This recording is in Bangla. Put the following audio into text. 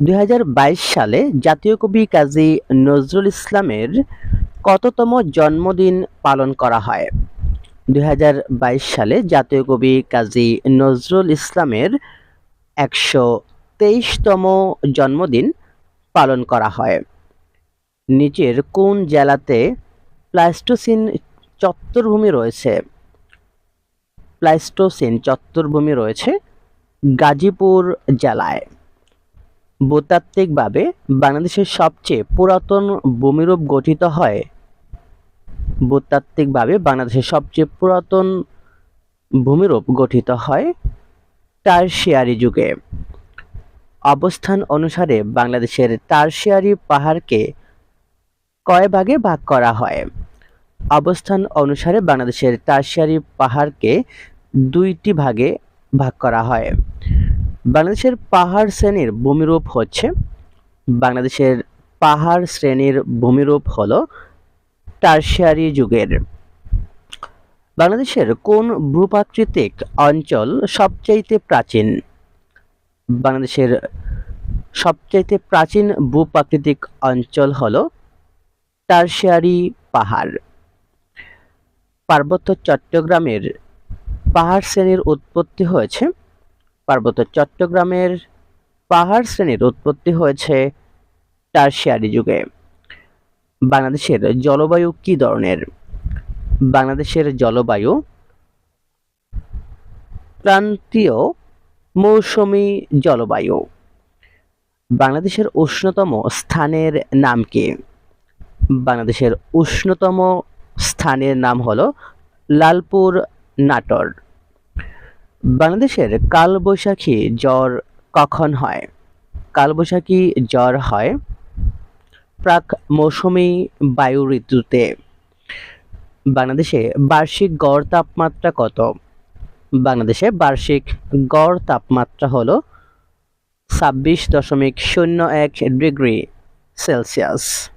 দুই হাজার বাইশ সালে জাতীয় কবি কাজী নজরুল ইসলামের কততম জন্মদিন পালন করা হয়। দুই হাজার বাইশ সালে জাতীয় কবি কাজী নজরুল ইসলামের একশো তেইশতম জন্মদিন পালন করা হয়। নিচের কোন জেলাতে প্লাস্টোসিন চত্বরভূমি রয়েছে? প্লাস্টোসিন চত্বরভূমি রয়েছে গাজীপুর জেলায়। ভূতাত্ত্বিকভাবে বাংলাদেশের সবচেয়ে পুরাতন ভূমিরূপ গঠিত হয়। ভূতাত্ত্বিকভাবে বাংলাদেশের সবচেয়ে পুরাতন ভূমিরূপ গঠিত হয় টারশিয়ারি যুগে। অবস্থান অনুসারে বাংলাদেশের টারশিয়ারি পাহাড়কে কয় ভাগে ভাগ করা হয়? অবস্থান অনুসারে বাংলাদেশের টারশিয়ারি পাহাড়কে দুইটি ভাগে ভাগ করা হয়। বাংলাদেশের পাহাড় শ্রেণির ভূমিরূপ হচ্ছে, বাংলাদেশের পাহাড় শ্রেণির ভূমিরূপ হল টারশিয়ারি যুগের। বাংলাদেশের কোন ভূপ্রাকৃতিক অঞ্চল সবচাইতে প্রাচীন? বাংলাদেশের সবচাইতে প্রাচীন ভূপ্রাকৃতিক অঞ্চল হল টারশিয়ারি পাহাড়। পার্বত্য চট্টগ্রামের পাহাড় শ্রেণির উৎপত্তি হয়েছে পার্বত্য চট্টগ্রামের পাহাড় শ্রেণির উৎপত্তি হয়েছে টারশিয়ারি যুগে। বাংলাদেশের জলবায়ু কি ধরনের? বাংলাদেশের জলবায়ু ক্রান্তীয় মৌসুমি জলবায়ু। বাংলাদেশের উষ্ণতম স্থানের নাম কি? বাংলাদেশের উষ্ণতম স্থানের নাম হলো লালপুর নাটোর। বাংলাদেশের কালবৈশাখী জ্বর কখন হয়? কালবৈশাখী জ্বর হয় প্রাক মৌসুমী বায়ু ঋতুতে। বাংলাদেশে বার্ষিক গড় তাপমাত্রা কত? বাংলাদেশে বার্ষিক গড় তাপমাত্রা হলো ছাব্বিশ দশমিক শূন্য এক ডিগ্রি সেলসিয়াস।